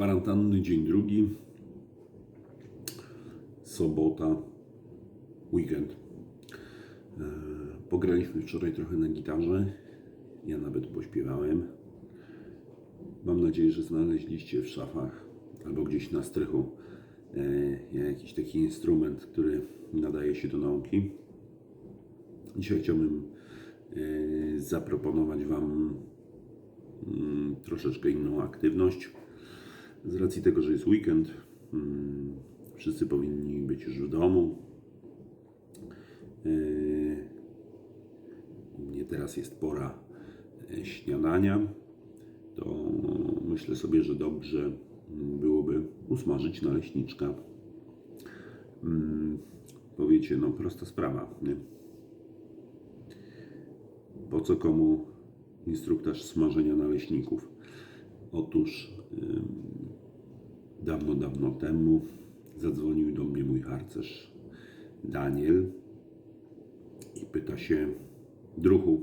Kwarantanny dzień drugi. Sobota, weekend. E, Pograliśmy wczoraj trochę na gitarze. Ja nawet pośpiewałem. Mam nadzieję, że znaleźliście w szafach albo gdzieś na strychu e, jakiś taki instrument, który nadaje się do nauki. Dzisiaj chciałbym e, zaproponować Wam mm, troszeczkę inną aktywność. Z racji tego, że jest weekend, mm, wszyscy powinni być już w domu. Yy, U mnie teraz jest pora e, śniadania. To myślę sobie, że dobrze mm, byłoby usmażyć naleśniczka. Mm, Powiecie, no prosta sprawa, nie? Po co komu instruktaż smażenia naleśników? Otóż dawno, dawno temu zadzwonił do mnie mój harcerz Daniel i pyta się, druhu,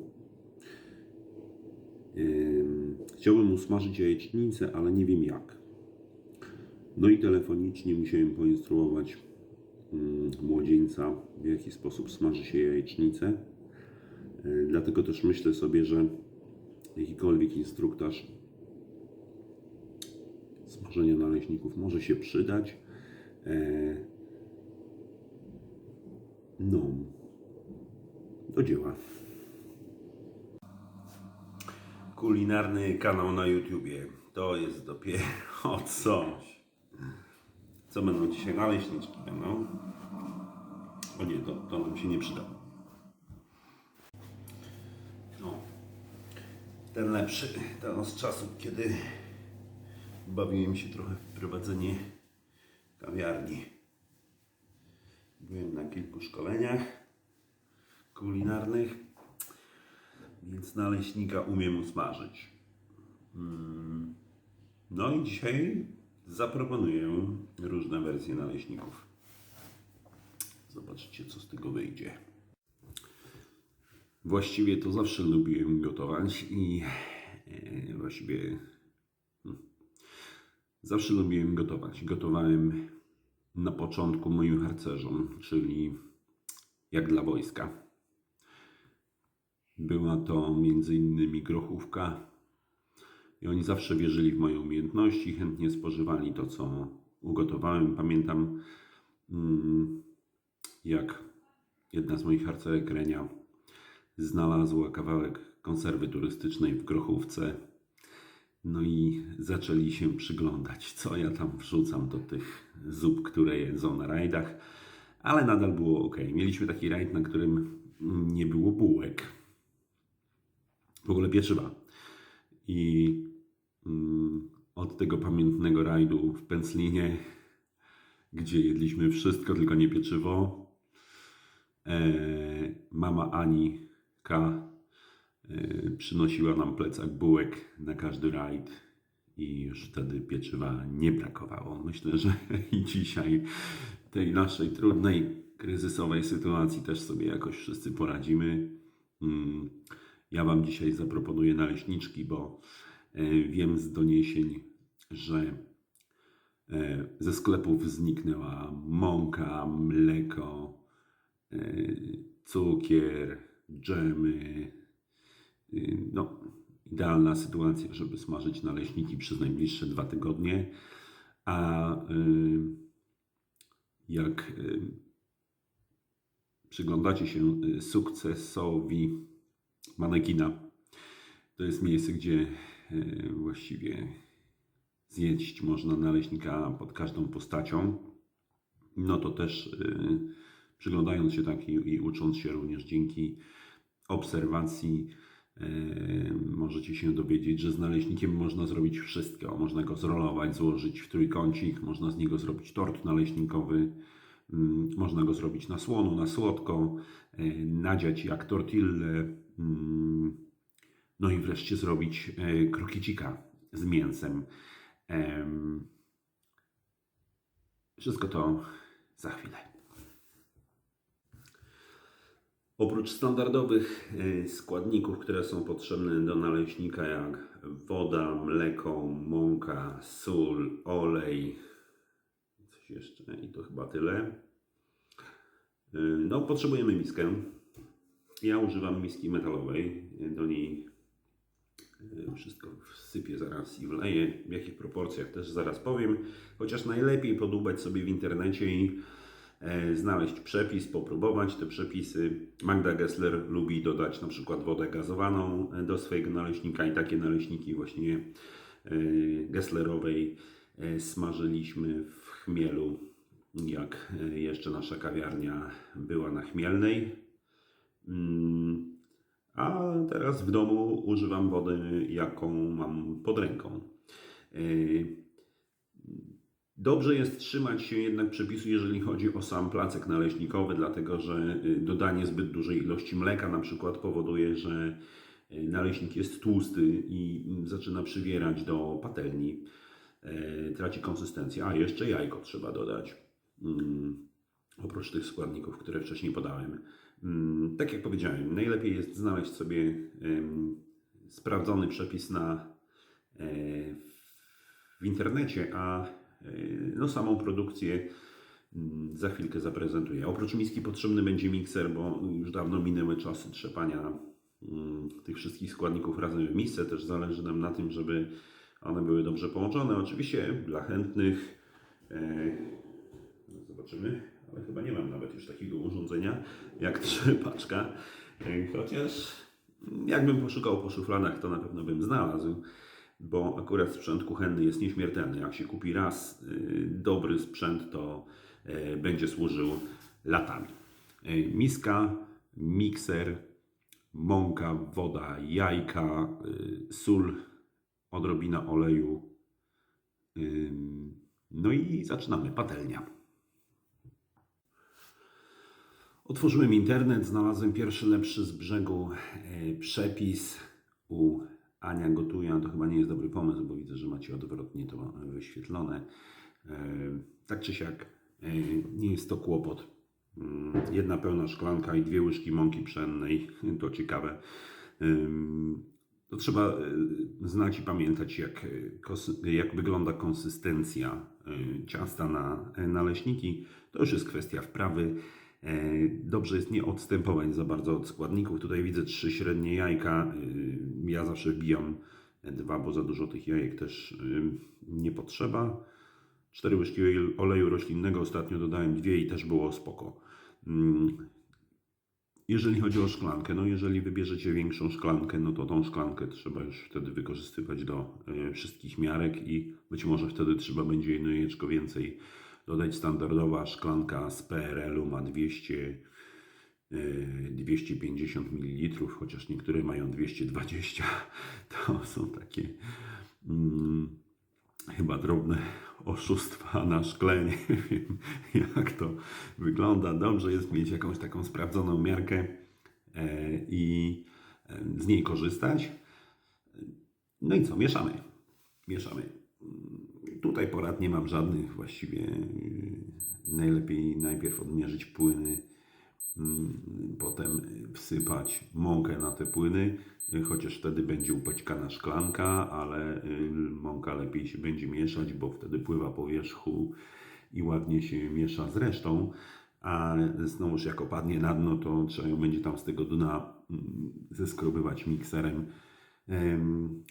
ym, chciałbym usmażyć jajecznicę, ale nie wiem jak. No i telefonicznie musiałem poinstruować młodzieńca, w jaki sposób smaży się jajecznicę. Yy, Dlatego też myślę sobie, że jakikolwiek instruktaż smażenia naleśników może się przydać. E, No, do dzieła. Kulinarny kanał na YouTubie. To jest dopiero coś. Co będą dzisiaj naleśniczki będą? O nie, to, to nam się nie przyda. No, ten lepszy, ten z czasu, kiedy bawiłem się trochę w prowadzenie kawiarni. Byłem na kilku szkoleniach kulinarnych, więc naleśnika umiem usmażyć. Mm. No i dzisiaj zaproponuję różne wersje naleśników. Zobaczcie, co z tego wyjdzie. Właściwie to zawsze lubiłem gotować i e, właściwie Zawsze lubiłem gotować. Gotowałem na początku moim harcerzom, czyli jak dla wojska. Była to między innymi grochówka i oni zawsze wierzyli w moje umiejętności, chętnie spożywali to, co ugotowałem. Pamiętam, mm, jak jedna z moich harcerek Renia znalazła kawałek konserwy turystycznej w grochówce no i zaczęli się przyglądać, co ja tam wrzucam do tych zup, które jedzą na rajdach, ale nadal było ok. Mieliśmy taki rajd, na którym nie było bułek, w ogóle pieczywa. I mm, od tego pamiętnego rajdu w Pęclinie, gdzie jedliśmy wszystko, tylko nie pieczywo, e, mama Ani K przynosiła nam plecak bułek na każdy rajd i już wtedy pieczywa nie brakowało. Myślę, że i dzisiaj tej naszej trudnej, kryzysowej sytuacji też sobie jakoś wszyscy poradzimy. Mm, Ja Wam dzisiaj zaproponuję naleśniczki, bo e, wiem z doniesień, że e, ze sklepów zniknęła mąka, mleko, e, cukier, dżemy, Y, no, idealna sytuacja, żeby smażyć naleśniki przez najbliższe dwa tygodnie. A y, jak y, przyglądacie się sukcesowi manekina, to jest miejsce, gdzie właściwie zjeść można naleśnika pod każdą postacią. No to też przyglądając się tak i ucząc się również dzięki obserwacji, możecie się dowiedzieć, że z naleśnikiem można zrobić wszystko. Można go zrolować, złożyć w trójkącik, można z niego zrobić tort naleśnikowy, mm, można go zrobić na słono, na słodko, e, nadziać jak tortillę, mm, no i wreszcie zrobić krokiecika z mięsem. Em, Wszystko to za chwilę. Oprócz standardowych y, składników, które są potrzebne do naleśnika, jak woda, mleko, mąka, sól, olej. Coś jeszcze i to chyba tyle. Y, No, potrzebujemy miskę. Ja używam miski metalowej. Do niej y, wszystko wsypię zaraz i wleję. W jakich proporcjach też zaraz powiem. Chociaż najlepiej podubać sobie w internecie i znaleźć przepis, popróbować te przepisy. Magda Gessler lubi dodać na przykład wodę gazowaną e, do swojego naleśnika i takie naleśniki właśnie e, Gesslerowej e, smażyliśmy w chmielu, jak e, jeszcze nasza kawiarnia była na chmielnej. Mm, A teraz w domu używam wody, jaką mam pod ręką. Dobrze jest trzymać się jednak przepisu, jeżeli chodzi o sam placek naleśnikowy, dlatego że y, dodanie zbyt dużej ilości mleka na przykład powoduje, że y, naleśnik jest tłusty i mm, zaczyna przywierać do patelni, e, traci konsystencję. A jeszcze jajko trzeba dodać, mm, oprócz tych składników, które wcześniej podałem. Mm, Tak jak powiedziałem, najlepiej jest znaleźć sobie sprawdzony przepis na, e, w internecie, a no, samą produkcję mm, za chwilkę zaprezentuję. Oprócz miski potrzebny będzie mikser, bo już dawno minęły czasy trzepania mm, tych wszystkich składników razem w misce. Też zależy nam na tym, żeby one były dobrze połączone. Oczywiście dla chętnych e, zobaczymy, ale chyba nie mam nawet już takiego urządzenia jak trzepaczka. E, Chociaż jakbym poszukał po szufladach, to na pewno bym znalazł bo akurat sprzęt kuchenny jest nieśmiertelny. Jak się kupi raz y, dobry sprzęt, to y, będzie służył latami. Y, Miska, mikser, mąka, woda, jajka, sól, odrobina oleju. No i zaczynamy. Patelnia. Otworzyłem internet, znalazłem pierwszy lepszy z brzegu przepis u Ania gotuje, to chyba nie jest dobry pomysł, bo widzę, że macie odwrotnie to wyświetlone. E, Tak czy siak, e, nie jest to kłopot. Mm, Jedna pełna szklanka i dwie łyżki mąki pszennej, to ciekawe. To trzeba e, znać i pamiętać, jak, e, jak wygląda konsystencja e, ciasta na e, naleśniki. To już jest kwestia wprawy. E, Dobrze jest nie odstępować za bardzo od składników. Tutaj widzę trzy średnie jajka. Y, Ja zawsze wbijam dwa, bo za dużo tych jajek też y, nie potrzeba. Cztery łyżki oleju roślinnego ostatnio dodałem dwie i też było spoko. Mm, Jeżeli chodzi o szklankę, no jeżeli wybierzecie większą szklankę, no to tą szklankę trzeba już wtedy wykorzystywać do wszystkich miarek i być może wtedy trzeba będzie jedno jajeczko więcej dodać. Standardowa szklanka z PRL-u ma 200, y, 250 ml, chociaż niektóre mają 220. To są takie mm, chyba drobne oszustwa na szkle. Nie wiem, jak to wygląda. Dobrze jest mieć jakąś taką sprawdzoną miarkę e, i e, z niej korzystać. No i co? Mieszamy. Mieszamy. Tutaj porad nie mam żadnych właściwie. Yy, Najlepiej najpierw odmierzyć płyny, mm, potem wsypać mąkę na te płyny, yy, chociaż wtedy będzie upaćkana szklanka, ale yy, mąka lepiej się będzie mieszać, bo wtedy pływa po wierzchu i ładnie się miesza z resztą. A znowuż jak opadnie na dno, to trzeba ją będzie tam z tego dna mm, zeskrobywać mikserem.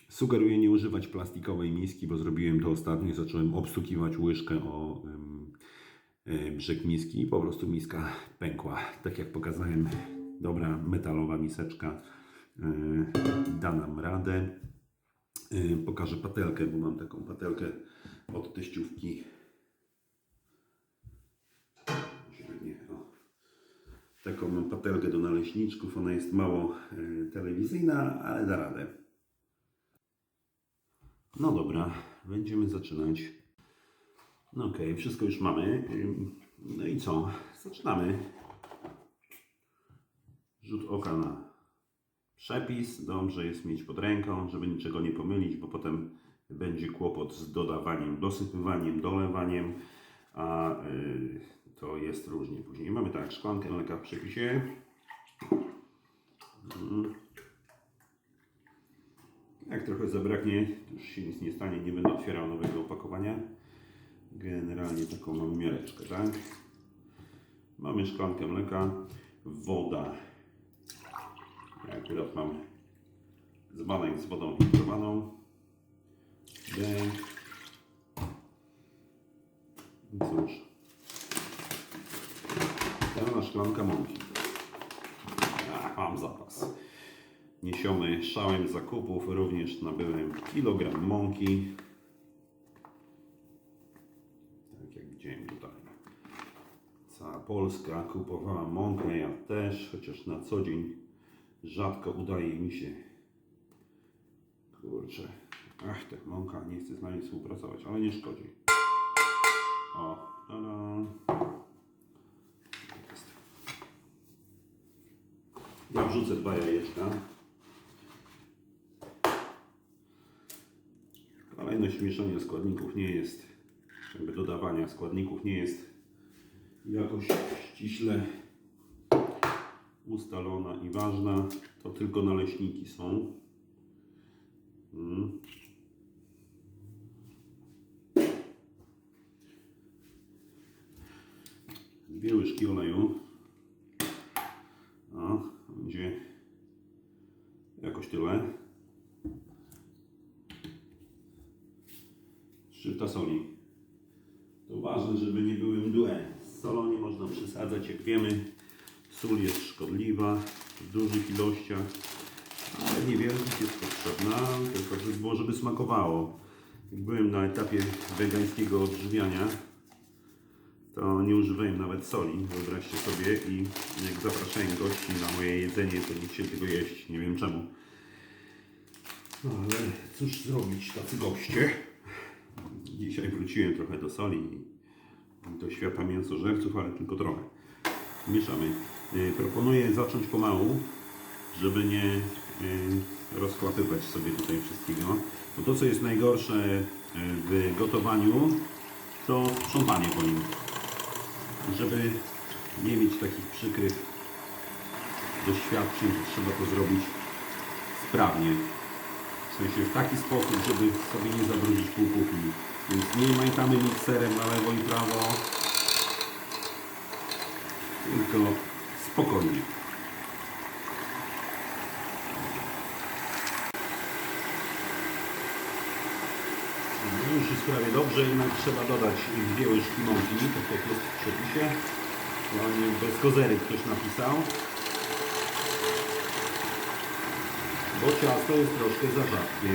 Sugeruję nie używać plastikowej miski, bo zrobiłem to ostatnio zacząłem obstukiwać łyżkę o brzeg miski i po prostu miska pękła. Tak jak pokazałem, dobra metalowa miseczka e, da nam radę. E, Pokażę patelkę, bo mam taką patelkę od teściówki. Taką mam patelkę do naleśniczków. Ona jest mało e, telewizyjna, ale da radę. No dobra, będziemy zaczynać. No okej, wszystko już mamy. No i co? Zaczynamy. Rzut oka na przepis. Dobrze jest mieć pod ręką, żeby niczego nie pomylić, bo potem będzie kłopot z dodawaniem, dosypywaniem, dolewaniem, a y, to jest różnie później. Mamy tak, szklankę mleka w przepisie. Mm. Jak trochę zabraknie, to już się nic nie stanie, nie będę otwierał nowego opakowania. Generalnie taką mamy miareczkę, tak? Mamy szklankę mleka, woda. Ja akurat mam dzbanek z wodą filtrowaną. I cóż. Pełna szklanka mąki. Mam zapas. Niesiony szałem zakupów, również nabyłem kilogram mąki. Tak jak widziałem tutaj. Cała Polska kupowała mąkę, ja też, chociaż na co dzień rzadko udaje mi się. Kurczę, ach, ta mąka nie chce z nami współpracować, ale nie szkodzi. O, tada. Tak. Ja wrzucę dwa jajeczka. Kolejność mieszania składników nie jest, jakby dodawania składników nie jest jakoś ściśle ustalona i ważna. To tylko naleśniki są. Mm. Dwie łyżki oleju. O, będzie jakoś tyle. Szczypta soli. To ważne, żeby nie były mdłe. Z solą nie można przesadzać, jak wiemy. Sól jest szkodliwa w dużych ilościach, ale niewielkich jest potrzebna, tylko żeby było, żeby smakowało. Jak byłem na etapie wegańskiego odżywiania, to nie używałem nawet soli, wyobraźcie sobie, i jak zapraszałem gości na moje jedzenie, to nie chcieli tego jeść, nie wiem czemu. No ale cóż zrobić, tacy goście. Dzisiaj wróciłem trochę do soli do świata mięsożerców, ale tylko trochę. Mieszamy. Y, Proponuję zacząć pomału, żeby nie y, rozkłapywać sobie tutaj wszystkiego. Bo to, co jest najgorsze y, w gotowaniu, to sprzątanie po nim. Żeby nie mieć takich przykrych doświadczeń, trzeba to zrobić sprawnie. W sensie w taki sposób, żeby sobie nie zabrudzić pół kuchni. Więc nie majtamy mikserem na lewo i prawo, tylko spokojnie. No Już jest prawie dobrze, jednak trzeba dodać dwie łyżki mąki, tak jak jest w przepisie. Bez kozery ktoś napisał. Bo ciasto jest troszkę za rzadkie.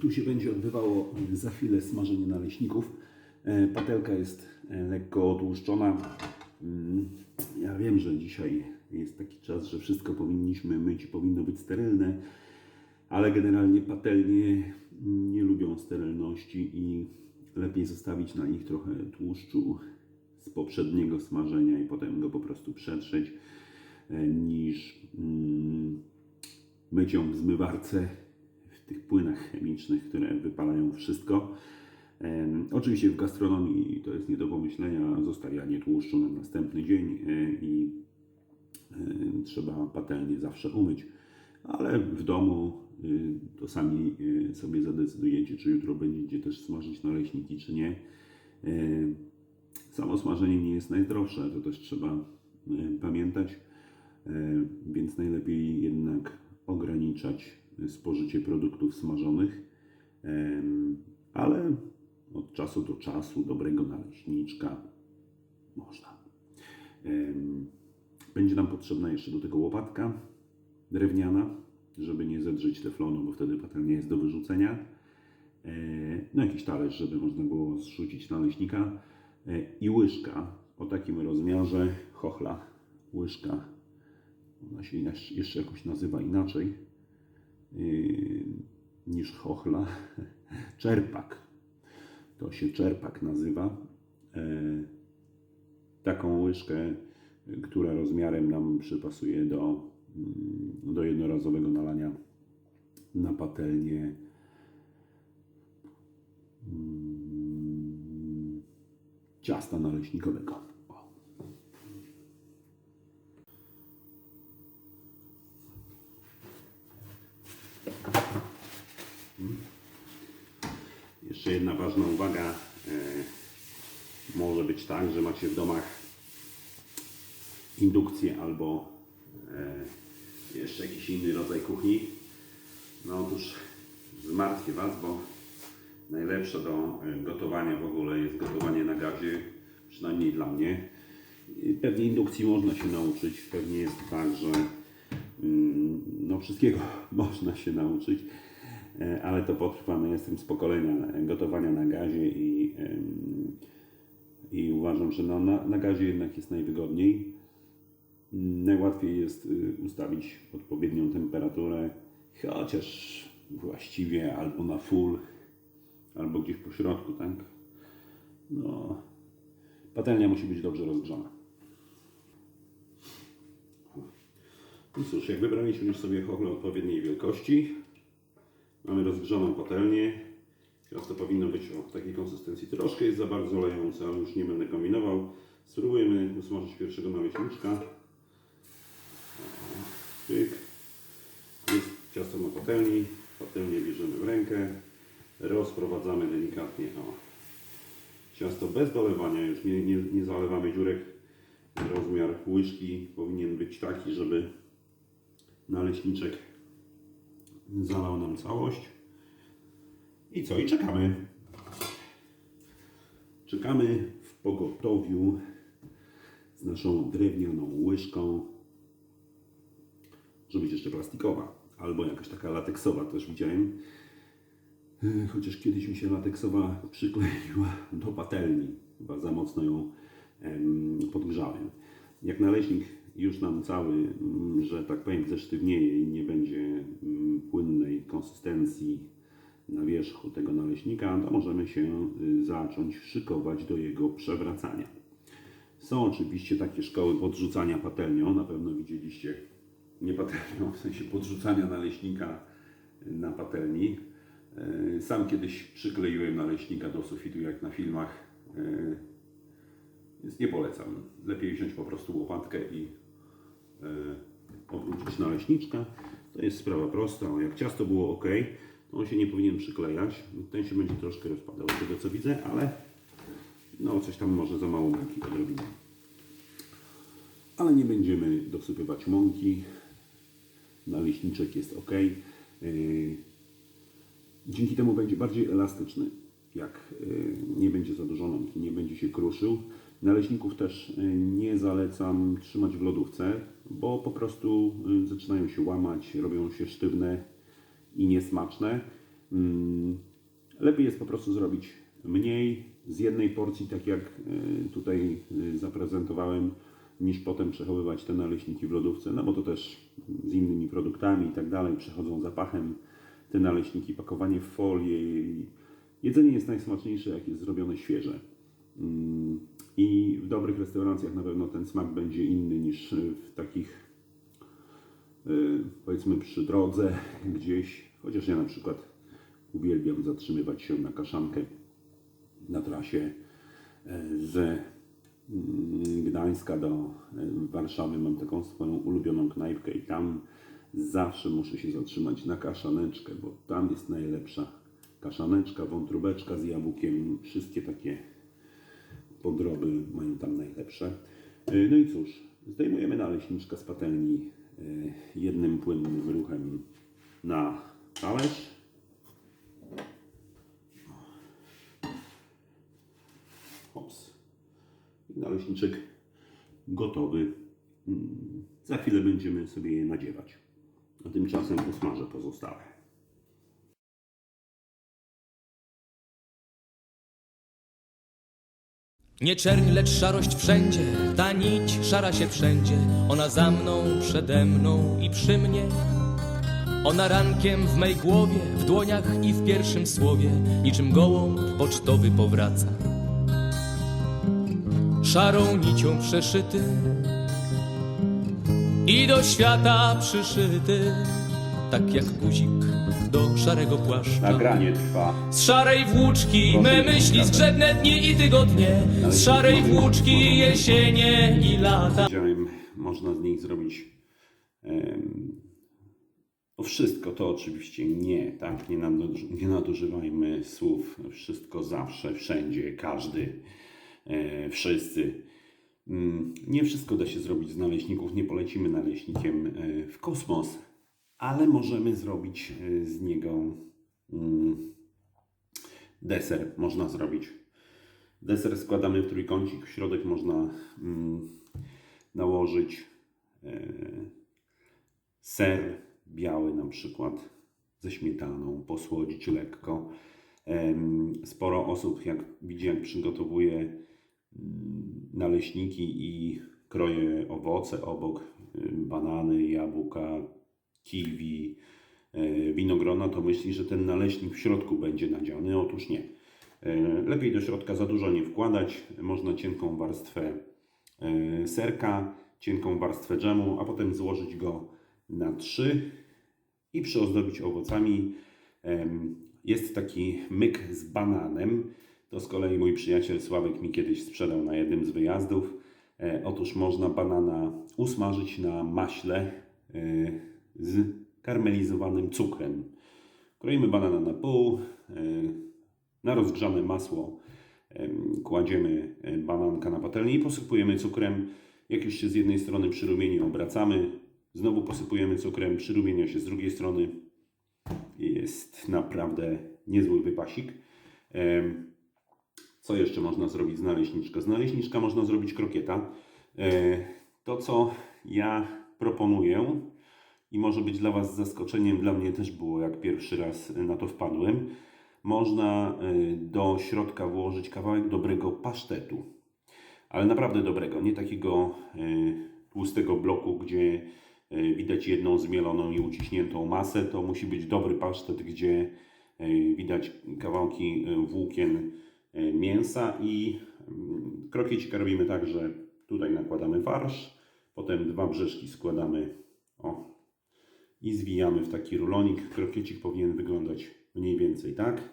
Tu się będzie odbywało za chwilę smażenie naleśników. E, Patelka jest e, lekko otłuszczona. Mm, Ja wiem, że dzisiaj jest taki czas, że wszystko powinniśmy myć, powinno być sterylne, ale generalnie patelnie nie lubią sterylności i lepiej zostawić na nich trochę tłuszczu z poprzedniego smażenia i potem go po prostu przetrzeć e, niż mm, myć ją w zmywarce tych płynach chemicznych, które wypalają wszystko. Oczywiście w gastronomii to jest nie do pomyślenia zostawianie tłuszczu na następny dzień e, i e, trzeba patelnię zawsze umyć, ale w domu y, to sami y, sobie zadecydujecie, czy jutro będziecie też smażyć naleśniki, czy nie. E, Samo smażenie nie jest najzdrowsze, to też trzeba pamiętać, więc najlepiej jednak ograniczać spożycie produktów smażonych, ale od czasu do czasu dobrego naleśniczka można. Będzie nam potrzebna jeszcze do tego łopatka drewniana, żeby nie zedrzeć teflonu, bo wtedy patelnia jest do wyrzucenia. E, No jakiś talerz, żeby można było zrzucić naleśnika E, i łyżka o takim rozmiarze chochla. Łyżka, ona się jeszcze- jakoś nazywa inaczej niż chochla. Czerpak. To się czerpak nazywa. E, Taką łyżkę, y, która rozmiarem nam przypasuje do, mm, do jednorazowego nalania na patelnię mm, ciasta naleśnikowego. O. ważna uwaga. E, może być tak, że macie w domach indukcję albo e, jeszcze jakiś inny rodzaj kuchni. No otóż zmartwię Was, bo najlepsze do e, gotowania w ogóle jest gotowanie na gazie, przynajmniej dla mnie. Pewnie indukcji można się nauczyć, pewnie jest tak, że mm, no wszystkiego można się nauczyć, ale to potrwa, no jestem z pokolenia gotowania na gazie i, i uważam, że no, na, na gazie jednak jest najwygodniej. Najłatwiej jest y, ustawić odpowiednią temperaturę, chociaż właściwie albo na full, albo gdzieś po środku, tak? No, patelnia musi być dobrze rozgrzana. No cóż, jak wybraliśmy już sobie chochle odpowiedniej wielkości, mamy rozgrzaną patelnię. Ciasto powinno być o takiej konsystencji. Troszkę jest za bardzo lejące, ale już nie będę kombinował. Spróbujemy usmażyć pierwszego naleśniczka. Pyk. Jest ciasto na patelni. Patelnię bierzemy w rękę. Rozprowadzamy delikatnie. O. Ciasto bez dolewania, już nie, nie, nie zalewamy dziurek. Rozmiar łyżki powinien być taki, żeby naleśniczek zalał nam całość. I co? I czekamy. Czekamy w pogotowiu z naszą drewnianą łyżką. Może być jeszcze plastikowa, albo jakaś taka lateksowa też widziałem. Chociaż kiedyś mi się lateksowa przykleiła do patelni. Chyba za mocno ją em, podgrzałem. Jak naleśnik już nam cały, mm, że tak powiem, zesztywnieje i nie będzie mm, płynnej konsystencji na wierzchu tego naleśnika, to możemy się y, zacząć szykować do jego przewracania. Są oczywiście takie szkoły podrzucania patelnią, na pewno widzieliście, nie patelnią, w sensie podrzucania naleśnika na patelni. E, Sam kiedyś przykleiłem naleśnika do sufitu, jak na filmach. Więc nie polecam. Lepiej wziąć po prostu łopatkę i e, obrócić naleśniczka. To jest sprawa prosta. Jak ciasto było ok, to on się nie powinien przyklejać. Ten się będzie troszkę rozpadał z tego co widzę, ale no coś tam może za mało mąki odrobinę. Ale nie będziemy dosypywać mąki. Naleśniczek jest ok. Yy, Dzięki temu będzie bardziej elastyczny. Jak y, nie będzie za dużo mąki, nie będzie się kruszył. Naleśników też y, nie zalecam trzymać w lodówce, bo po prostu y, zaczynają się łamać, robią się sztywne i niesmaczne. Mm, Lepiej jest po prostu zrobić mniej z jednej porcji, tak jak y, tutaj zaprezentowałem, niż potem przechowywać te naleśniki w lodówce, no bo to też z innymi produktami i tak dalej przechodzą zapachem te naleśniki, pakowanie w folię. Jedzenie jest najsmaczniejsze, jak jest zrobione świeże. I w dobrych restauracjach na pewno ten smak będzie inny niż w takich, y, powiedzmy, przy drodze gdzieś. Chociaż ja na przykład uwielbiam zatrzymywać się na kaszankę na trasie e, z mm, Gdańska do e, Warszawy. Mam taką swoją ulubioną knajpkę i tam zawsze muszę się zatrzymać na kaszaneczkę, bo tam jest najlepsza kaszaneczka, wątróbeczka z jabłkiem. Wszystkie takie podroby mają tam najlepsze. E, No i cóż, zdejmujemy naleśniczka z patelni e, jednym płynnym ruchem na talerz. Hops. I naleśniczek gotowy. Mm, Za chwilę będziemy sobie je nadziewać. A tymczasem usmażę pozostałe. Nie czerń, lecz szarość wszędzie, ta nić szara się wszędzie. Ona za mną, przede mną i przy mnie. Ona rankiem w mej głowie, w dłoniach i w pierwszym słowie, niczym gołąb pocztowy powraca. Szarą nicią przeszyty i do świata przyszyty, tak jak guzik do szarego płaszcza. Nagranie trwa. Z szarej włóczki me myśli zgrzebne dni i tygodnie Z szarej włóczki jesienie i lata Powiedziałem, można z nich zrobić To wszystko to oczywiście nie, tak? Nie, nie nadużywajmy słów wszystko zawsze, wszędzie, każdy, e, wszyscy. Mm, Nie wszystko da się zrobić z naleśników, nie polecimy naleśnikiem e, w kosmos, ale możemy zrobić e, z niego mm, deser, można zrobić. Deser składamy w trójkącik, w środek można mm, nałożyć e, ser biały na przykład ze śmietaną, posłodzić lekko. Sporo osób, jak widzi, jak przygotowuje mm, naleśniki i kroje owoce obok, banany, jabłka, kiwi, e, winogrona, to myśli, że ten naleśnik w środku będzie nadziany. Otóż nie. E, Lepiej do środka za dużo nie wkładać. Można cienką warstwę e, serka, cienką warstwę dżemu, a potem złożyć go na trzy i przyozdobić owocami. Jest taki myk z bananem. To z kolei mój przyjaciel Sławek mi kiedyś sprzedał na jednym z wyjazdów. Otóż można banana usmażyć na maśle z karmelizowanym cukrem. Kroimy banana na pół. e, Na rozgrzane masło em, kładziemy e, bananka na patelnię i posypujemy cukrem. Jak już się z jednej strony przyrumieni, obracamy. Znowu posypujemy cukrem, przyrumienia się z drugiej strony. Jest naprawdę niezły wypasik. Co jeszcze można zrobić z naleśniczka? Z naleśniczka można zrobić krokieta. E, To, co ja proponuję i może być dla Was zaskoczeniem, dla mnie też było, jak pierwszy raz na to wpadłem. Można e, do środka włożyć kawałek dobrego pasztetu. Ale naprawdę dobrego, nie takiego e, tłustego bloku, gdzie e, widać jedną zmieloną i uciśniętą masę. To musi być dobry pasztet, gdzie widać kawałki włókien mięsa i mm, krokiecika robimy tak, że tutaj nakładamy farsz, potem dwa brzeszki składamy o, i zwijamy w taki rulonik. Krokiecik powinien wyglądać mniej więcej tak.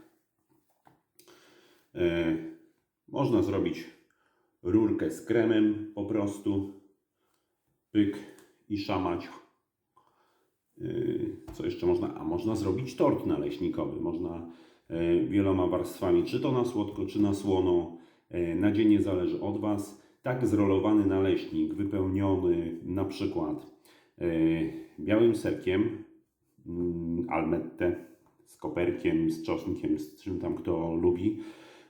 E, można zrobić rurkę z kremem po prostu. Pyk i szamać. Yy, Co jeszcze można? A można zrobić tort naleśnikowy. Można e, wieloma warstwami, czy to na słodko, czy na słono. E, Nadzienie zależy od Was. Tak zrolowany naleśnik, wypełniony na przykład e, białym serkiem, mm, almette z koperkiem, z czosnkiem, z czym tam kto lubi.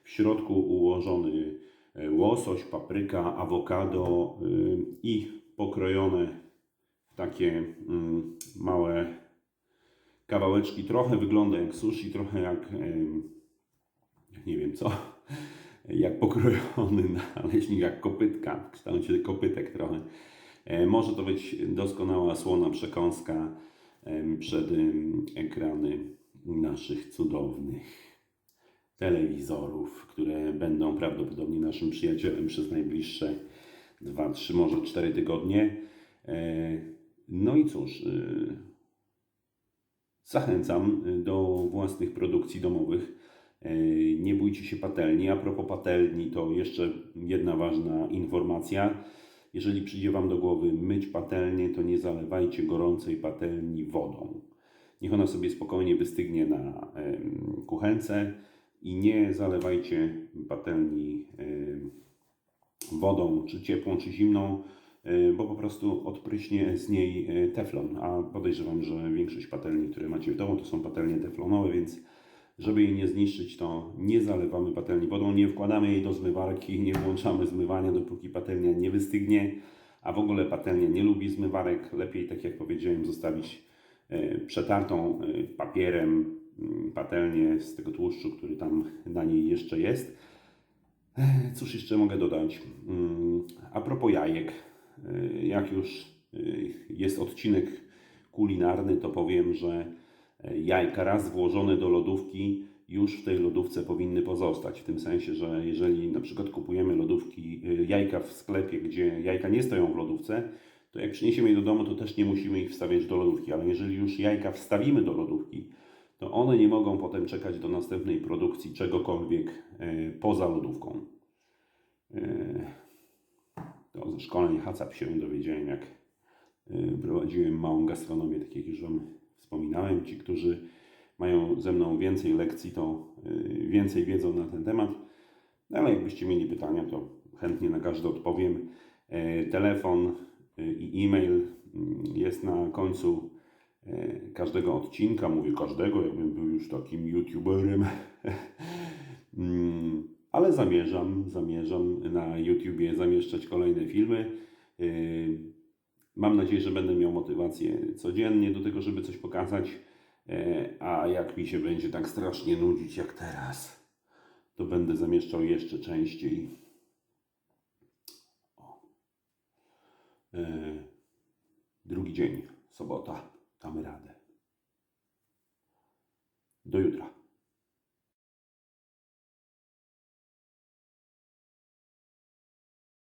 W środku ułożony e, łosoś, papryka, awokado y, i pokrojone takie mm, małe kawałeczki. Trochę wygląda jak sushi, trochę jak nie wiem co, jak pokrojony naleśnik, jak kopytka, w kształcie kopytek trochę. E, Może to być doskonała słona przekąska przed ekrany naszych cudownych telewizorów, które będą prawdopodobnie naszym przyjacielem przez najbliższe 2, 3, może 4 tygodnie. E, No i cóż, y, zachęcam do własnych produkcji domowych. E, Nie bójcie się patelni. A propos patelni, to jeszcze jedna ważna informacja. Jeżeli przyjdzie Wam do głowy myć patelnię, to nie zalewajcie gorącej patelni wodą. Niech ona sobie spokojnie wystygnie na kuchence i nie zalewajcie patelni wodą, czy ciepłą, czy zimną, bo po prostu odpryśnie z niej y, teflon. A podejrzewam, że większość patelni, które macie w domu, to są patelnie teflonowe, więc żeby jej nie zniszczyć, to nie zalewamy patelni wodą, nie wkładamy jej do zmywarki, nie włączamy zmywania, dopóki patelnia nie wystygnie. A w ogóle patelnia nie lubi zmywarek. Lepiej, tak jak powiedziałem, zostawić y, przetartą y, papierem y, patelnię z tego tłuszczu, który tam na niej jeszcze jest. Cóż jeszcze mogę dodać? Mm, A propos jajek, jak już jest odcinek kulinarny, to powiem, że jajka raz włożone do lodówki już w tej lodówce powinny pozostać. W tym sensie, że jeżeli na przykład kupujemy lodówki, y, jajka w sklepie, gdzie jajka nie stoją w lodówce, to jak przyniesiemy je do domu, to też nie musimy ich wstawiać do lodówki. Ale jeżeli już jajka wstawimy do lodówki, to one nie mogą potem czekać do następnej produkcji czegokolwiek e, poza lodówką. E, To ze szkoleń HACCP się dowiedziałem, jak prowadziłem małą gastronomię, tak jak już Wam wspominałem. Ci, którzy mają ze mną więcej lekcji, to y, więcej wiedzą na ten temat. Ale jakbyście mieli pytania, to chętnie na każde odpowiem. E, Telefon y, i e-mail mm, jest na końcu e, każdego odcinka. Mówię każdego, jakbym był już takim youtuberem. Mm, Ale zamierzam, zamierzam na YouTubie zamieszczać kolejne filmy. Mam nadzieję, że będę miał motywację codziennie do tego, żeby coś pokazać. E, A jak mi się będzie tak strasznie nudzić jak teraz, to będę zamieszczał jeszcze częściej. O. E, Drugi dzień, sobota. Damy radę. Do jutra.